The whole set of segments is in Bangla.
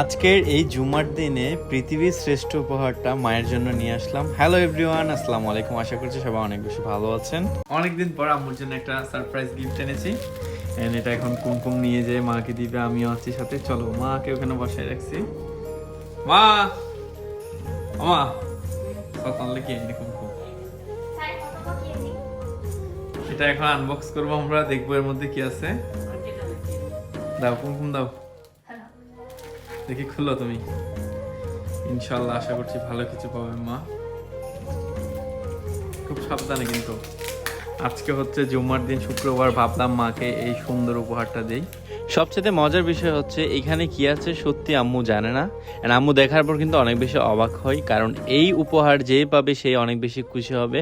আজকের এই জুমার দিনে পৃথিবীর শ্রেষ্ঠ উপহারটা মায়ের জন্য নিয়ে আসলাম। হ্যালো এভরিওয়ান আসসালামু আলাইকুম। আশা করছি সবাই অনেক বেশি ভালো আছেন। অনেকদিন পর আম্মুর জন্য একটা সারপ্রাইজ গিফট এনেছি। এটা এখন কুমকুম নিয়ে যেয়ে মাকে দিবে, আমিও আছি সাথে। চলো, মাকে ওখানে বসায় রাখছি। মা! মা! কত আনলে কি এনে কুমকুম? এটা এখন আনবক্স করব আমরা, দেখব এর মধ্যে কি আছে। দাও, কুমকুম দাও। দেখি খুলো তুমি। ইনশাল্লাহ আশা করছি ভালো কিছু পাবে মা। খুব সাবধানে কিন্তু। আজকে হচ্ছে জুম্মার দিন শুক্রবার ভাবলাম মাকে এই সুন্দর উপহারটা দেই। সবচেয়ে মজার বিষয় হচ্ছে, এখানে কি আছে সত্যি আম্মু জানে না। আর আম্মু দেখার পর কিন্তু অনেক বেশি অবাক হয়, কারণ এই উপহার যে পাবে সে অনেক বেশি খুশি হবে।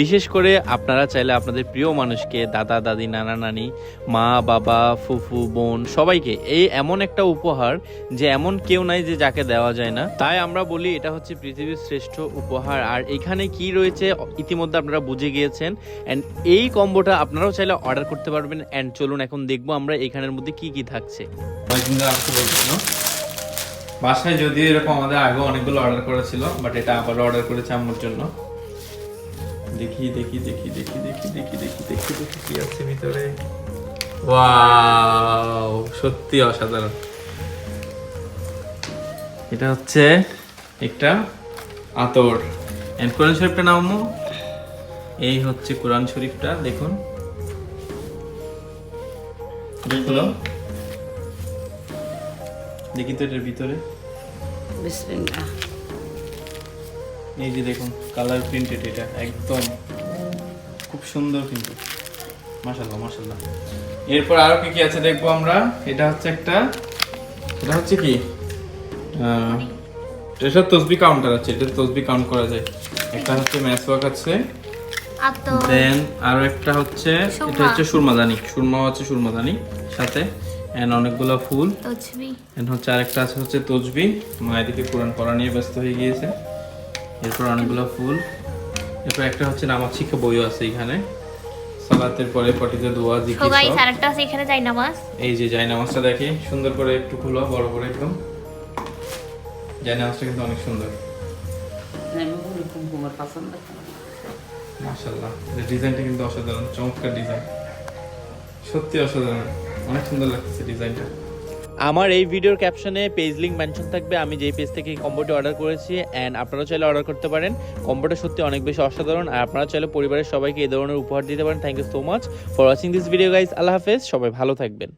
বিশেষ করে আপনারা চাইলে আপনাদের প্রিয় মানুষকে, দাদা, দাদি, নানা, নানি, মা, বাবা, ফুফু, বোন, সবাইকে এই এমন একটা উপহার যে এমন কেউ নাই যে যাকে দেওয়া যায় না। তাই আমরা বলি এটা হচ্ছে পৃথিবীর শ্রেষ্ঠ উপহার। আর এখানে কি রয়েছে, ইতিমধ্যে আপনারা বুঝে গিয়েছেন। অ্যান্ড এই কম্বোটা আপনারাও চাইলে অর্ডার করতে পারবেন। অ্যান্ড চলুন এখন দেখব আমরা এখানের মধ্যে কি কি কি থাকছে? বাসায় যদিও এরকম আমাদের আগে অনেকগুলো অর্ডার করা ছিল বাট এটা আবার অর্ডার করেছে আমার জন্য। দেখি দেখি দেখি দেখি দেখি দেখি দেখি দেখি দেখি কি আছে ভিতরে। ওয়াও সত্যি অসাধারণ। এটা হচ্ছে একটা আতর। এন্ড কোরআন শরীফটা নাম? এই হচ্ছে কোরআন শরীফটা, দেখুন। খোলো। দেখি তো এটার ভিতরে? বিসমিল্লাহ এই যে দেখুন কালার প্রিন্টেড এটা একদম। খুব সুন্দর কিন্তু। মাশাল্লাহ মাশাল্লাহ এরপর আরও কি কি আছে দেখব আমরা? এটা হচ্ছে একটা এটা হচ্ছে কি? আহ, এটা তসবি কাউন্টার আছে এটা তসবি কাউন্ট করা যায়। একটা হচ্ছে ম্যাথ ওয়ার্ক আছে দেন আরও একটা হচ্ছে এটা হচ্ছে সুরমাদানি। সুরমা আছে সুরমাদানি। সাথে এন্ড অনেকগুলো ফুল। এন্ড হচ্ছে আরেকটা আছে হচ্ছে তসবি মা এদিকে কোরআন পড়া নিয়ে ব্যস্ত হয়ে গিয়েছে। এরপর অনেকগুলো ফুল। এরপর একটা হচ্ছে নামাজ শিক্ষা বইও আছে এখানে। সালাতের পরে পটিতে দোয়া জিকির সব। আরেকটা আছে এখানে যাই নামাজ। এই যে জায় নামাজটা দেখি সুন্দর করে একটু খুলো বড় করে একদম। জায় নামাজটা কিন্তু অনেক সুন্দর। মাশাল্লাহ ডিজাইনটা কিন্তু অসাধারণ চমৎকার ডিজাইন সত্যি অসাধারণ। অনেক সুন্দর লাগছে ডিজাইনটা। আমার এই ভিডিওর ক্যাপশনে পেজ লিঙ্ক মেনশন থাকবে, আমি যেই পেজ থেকে কম্বোটি অর্ডার করেছি অ্যান্ড আপনারা চাইলে অর্ডার করতে পারেন। কম্বোটা সত্যি অনেক বেশি অসাধারণ, আর আপনারা চাইলে পরিবারের সবাইকে এই ধরনের উপহার দিতে পারেন। Thank you so much for watching this video guys আল্লাহ হাফেজ, সবাই ভালো থাকবেন।